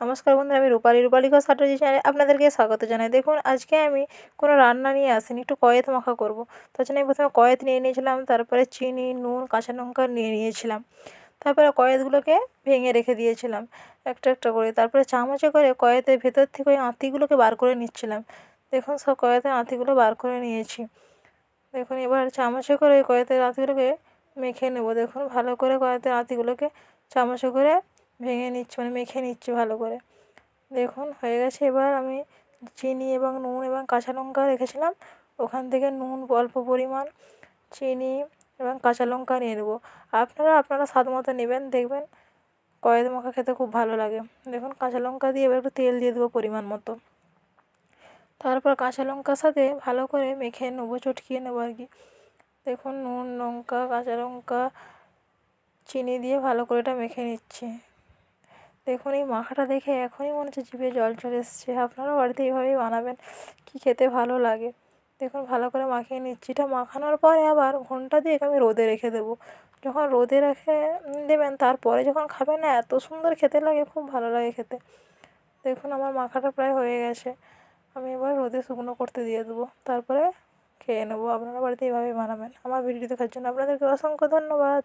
নমস্কার বন্ধুরা, আমি রূপালী রূপালী ঘোষ স্ট্র্যাটেজি চ্যানেলে আপনাদেরকে স্বাগত জানাই। দেখুন, আজকে আমি কোনো রান্না নিয়ে আসিনি, একটু কয়েত মাখা করব। তার জন্য আমি প্রথমে কয়েত নিয়ে নিয়েছিলাম, তারপরে চিনি, নুন, কাঁচা লঙ্কা নিয়ে নিয়েছিলাম। তারপরে কয়েতগুলোকে ভেঙে রেখে দিয়েছিলাম, একটা একটা করে। তারপরে চামচে করে কয়েতের ভেতর থেকে ওই আঁতিগুলোকে বার করে নিচ্ছিলাম। দেখুন, সব কয়েতের আঁতিগুলো বার করে নিয়েছি। দেখুন, এবার চামচে করে ওই কয়েতের আঁতিগুলোকে মেখে নেব। দেখুন, ভালো করে কয়েতের আঁতিগুলোকে চামচে করে ভেঙে নিচ্ছি মানে মেখে নিচ্ছি ভালো করে। দেখুন, হয়ে গেছে। এবার আমি চিনি এবং নুন এবং কাঁচা লঙ্কা রেখেছিলাম। ওখান থেকে নুন অল্প পরিমাণ চিনি এবং কাঁচা লঙ্কা নিয়ে নেব। আপনারা আপনারা স্বাদ মতো নেবেন, দেখবেন কয়েদ মাখা খেতে খুব ভালো লাগে। দেখুন, কাঁচা লঙ্কা দিয়ে এবার একটু তেল দিয়ে দেবো পরিমাণ মতো। তারপর কাঁচা লঙ্কার সাথে ভালো করে মেখে নেব, চটকিয়ে নেব আর কি। দেখুন, নুন, লঙ্কা, কাঁচা লঙ্কা, চিনি দিয়ে ভালো করে এটা মেখে নিচ্ছি। দেখুন, এই মাখাটা দেখে এখনই মনে হচ্ছে জিভে জল চলে এসছে। আপনারাও বাড়িতে এইভাবেই বানাবেন, কী খেতে ভালো লাগে। দেখুন, ভালো করে মাখিয়ে নিচ্ছি। এটা মাখানোর পরে আবার ঘণ্টা দুয়েক আমি রোদে রেখে দেবো। যখন রোদে রেখে দেবেন, তারপরে যখন খাবেন না, এত সুন্দর খেতে লাগে, খুব ভালো লাগে খেতে। দেখুন, আমার মাখাটা প্রায় হয়ে গেছে। আমি এবার রোদে শুকনো করতে দিয়ে দেবো। তারপরে খেয়ে নেব। আপনারা বাড়িতে এইভাবেই বানাবেন। আমার ভিডিওটি দেখার জন্য আপনাদেরকে অসংখ্য ধন্যবাদ।